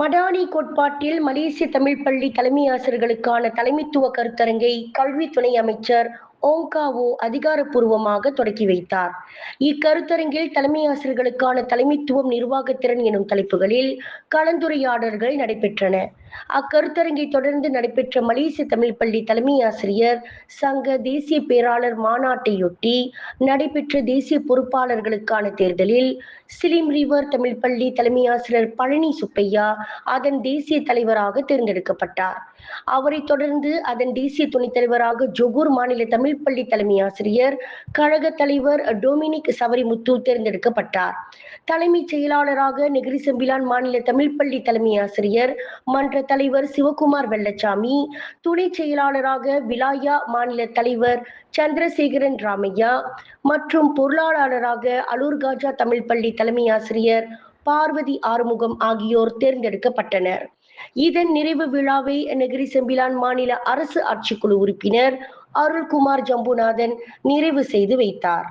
மடானி கோட்பாட்டில் மலேசிய தமிழ் பள்ளி தலைமை ஆசிரியர்களுக்கான தலைமைத்துவ கருத்தரங்கை கல்வி துணை அமைச்சர் ஓங்காவோ அதிகாரப்பூர்வமாக தொடக்கி வைத்தார். இக்கருத்தரங்கில் தலைமை ஆசிரியர்களுக்கான தலைமைத்துவம் நிர்வாகத்திறன் எனும் தலைப்புகளில் கலந்துரையாடல்கள் நடைபெற்றன. அக்கருத்தரங்கை தொடர்ந்து நடைபெற்ற மலேசிய தமிழ் பள்ளி தலைமை ஆசிரியர் சங்க தேசிய பேராளர் மாநாட்டையொட்டி நடைபெற்ற தேசிய பொறுப்பாளர்களுக்கான தேர்தலில் சிலிம் ரிவர் தமிழ் பள்ளி தலைமை ஆசிரியர் பழனி சுப்பையா அதன் தேசிய தலைவராக தேர்ந்தெடுக்கப்பட்டார். அவரைத் தொடர்ந்து அதன் தேசிய துணைத் தலைவராக ஜொகூர் மாநில தமிழ் பள்ளி தலைமை ஆசிரியர் கழக தலைவர் டொமினிக் சவரிமுத்து தேர்ந்தெடுக்கப்பட்டார். தலைமைச் செயலாளராக நெகிரி செம்பிலான் மாநில தமிழ் பள்ளி தலைமை ஆசிரியர் மன்ற தலைவர் சிவகுமார் வெள்ளச்சாமி துணை செயலாளராக விலாயா மாநில தலைவர் சந்திரசேகரன் ராமையா மற்றும் பொருளாளராக அலூர்காஜா தமிழ் பள்ளி தலைமை ஆசிரியர் பார்வதி ஆறுமுகம் ஆகியோர் தேர்ந்தெடுக்கப்பட்டனர். இதன் நிறைவு விழாவை நெகிரி செம்பிலான் மாநில அரசு ஆட்சிக்குழு உறுப்பினர் அருள்குமார் ஜம்புநாதன் நிறைவு செய்து வைத்தார்.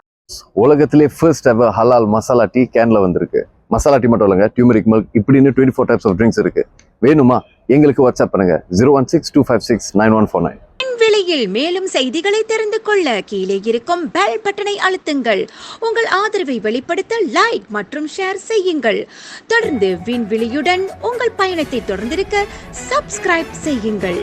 உலகத்திலே ஃபர்ஸ்ட் எவர் ஹலால் மசாலா டீ கேன்ல வந்திருக்கு. மசாலா டீ மட்டும் இல்லைங்க டியூமரிக் மில்க் இப்படின்னு twenty four types of drinks இருக்கு. வேணுமா? எங்களுக்கு வாட்ஸ்அப் பண்ணுங்க. Zero one six two five six nine one four nine விலையில் மேலும் செய்திகளை தெரிந்து கொள்ள கீழே இருக்கும் பெல் பட்டனை அழுத்துங்கள். உங்கள் ஆதரவை வெளிப்படுத்த லைக் மற்றும் ஷேர் செய்யுங்கள். தொடர்ந்து விண்வெளியுடன் உங்கள் பயணத்தை தொடர்ந்திருக்க சப்ஸ்கிரைப் செய்யுங்கள்.